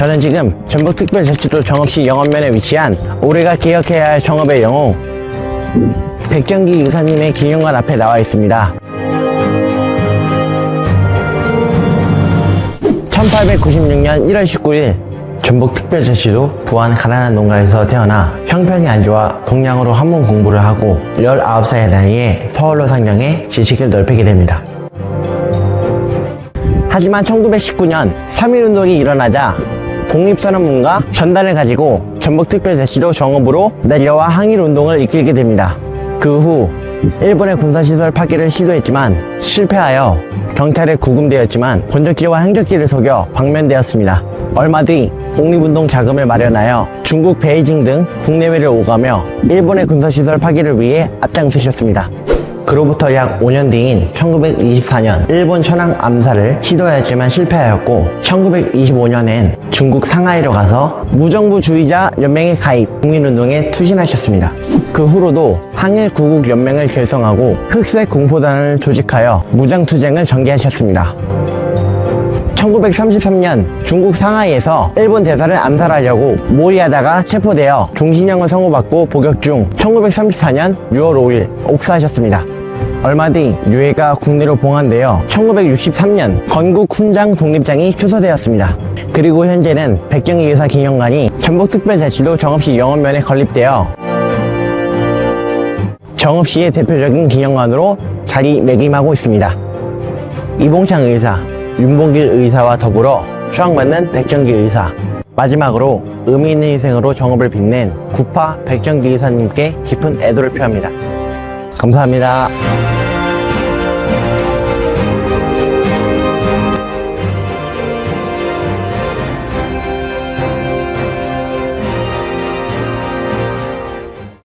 저는 지금 전북특별자치도 정읍시 영업면에 위치한 올해가 기억해야 할 정읍의 영웅 백경기 의사님의 기념관 앞에 나와 있습니다. 1896년 1월 19일 전북특별자치도 부안 가난한 농가에서 태어나 형편이 안 좋아 동양으로 한문 공부를 하고 19살의 나이에 서울로 상경해 지식을 넓히게 됩니다. 하지만 1919년 3.1운동이 일어나자 독립선언문과 전단을 가지고 전북특별자치도 정읍으로 내려와 항일운동을 이끌게 됩니다. 그 후 일본의 군사시설 파괴를 시도했지만 실패하여 경찰에 구금되었지만 권적기와 행적기를 속여 방면되었습니다. 얼마 뒤 독립운동 자금을 마련하여 중국 베이징 등 국내외를 오가며 일본의 군사시설 파괴를 위해 앞장서셨습니다. 그로부터 약 5년 뒤인 1924년 일본 천황 암살을 시도하였지만 실패하였고 1925년엔 중국 상하이로 가서 무정부주의자 연맹에 가입 국민운동에 투신하셨습니다. 그 후로도 항일 구국 연맹을 결성하고 흑색 공포단을 조직하여 무장투쟁을 전개하셨습니다. 1933년 중국 상하이에서 일본 대사를 암살하려고 몰이하다가 체포되어 종신형을 선고받고 복역 중 1934년 6월 5일 옥사하셨습니다. 얼마 뒤 유해가 국내로 봉환되어 1963년 건국 훈장 독립장이 추서되었습니다. 그리고 현재는 백경기 의사 기념관이 전북특별자치도 정읍시 영업면에 건립되어 정읍시의 대표적인 기념관으로 자리매김하고 있습니다. 이봉창 의사, 윤봉길 의사와 더불어 추앙받는 백정기 의사 마지막으로 의미 있는 희생으로 정업을 빛낸 구파 백정기 의사님께 깊은 애도를 표합니다. 감사합니다.